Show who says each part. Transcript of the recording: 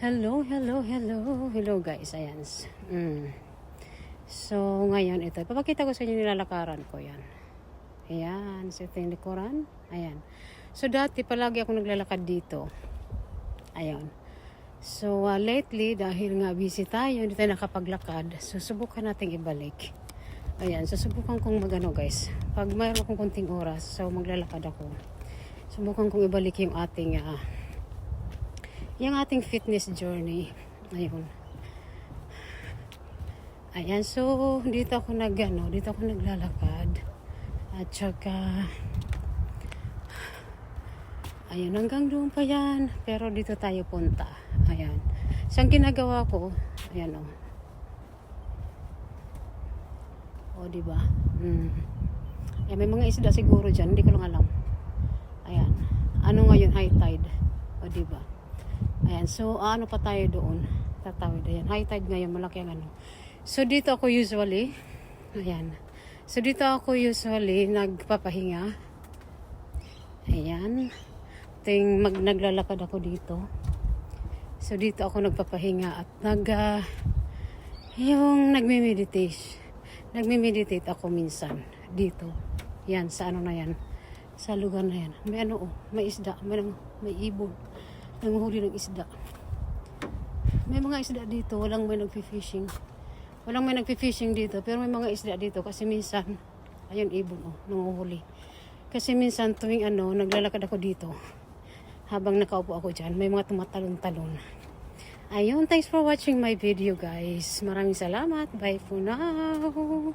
Speaker 1: Hello, hello, hello. Hello guys, ayan. Mm. So, ngayon ito. Papakita ko sa inyo nilalakaran ko yan. Ayan, sa ito yung likuran. Ayan. So, dati palagi ako naglalakad dito. Ayan. So, uh, lately, dahil nga busy tayo, hindi tayo nakapaglakad, so subukan nating ibalik. Ayan, so subukan kong magano guys. Pag mayroon akong konting oras, so maglalakad ako. Subukan kong ibalik yung ating ah, yung ating fitness journey. Ayun. Ayan, so dito ako nag ano, dito ako naglalakad. At saka Ayan, hanggang doon pa yan. Pero dito tayo punta. Ayan. So, ang ginagawa ko, ayan o. O, di ba? Mm. Ayan, may mga isda siguro dyan. Hindi ko lang alam. Ayan. Ano ngayon? High tide. O, di ba? Ayan. So, ano pa tayo doon? Tatawid. Ayan. High tide ngayon. Malaki ang ano. So, dito ako usually. Ayan. So, dito ako usually nagpapahinga. Ayan. Ting mag naglalakad ako dito. So, dito ako nagpapahinga at nag... ah, yung nagme-meditate. Nagme-meditate ako minsan dito. Yan, sa ano na yan. Sa lugar na yan. May ano oh, may isda. May, may ibon. Nanguhuli ng isda. May mga isda dito. Walang may nagfi-fishing. Walang may nagfi-fishing dito. Pero may mga isda dito. Kasi minsan, ayun ibon oh, nanguhuli. Kasi minsan tuwing ano, naglalakad ako dito. Habang nakaupo ako dyan, may mga tumatalon-talon. Ayun, thanks for watching my video guys. Maraming salamat. Bye for now.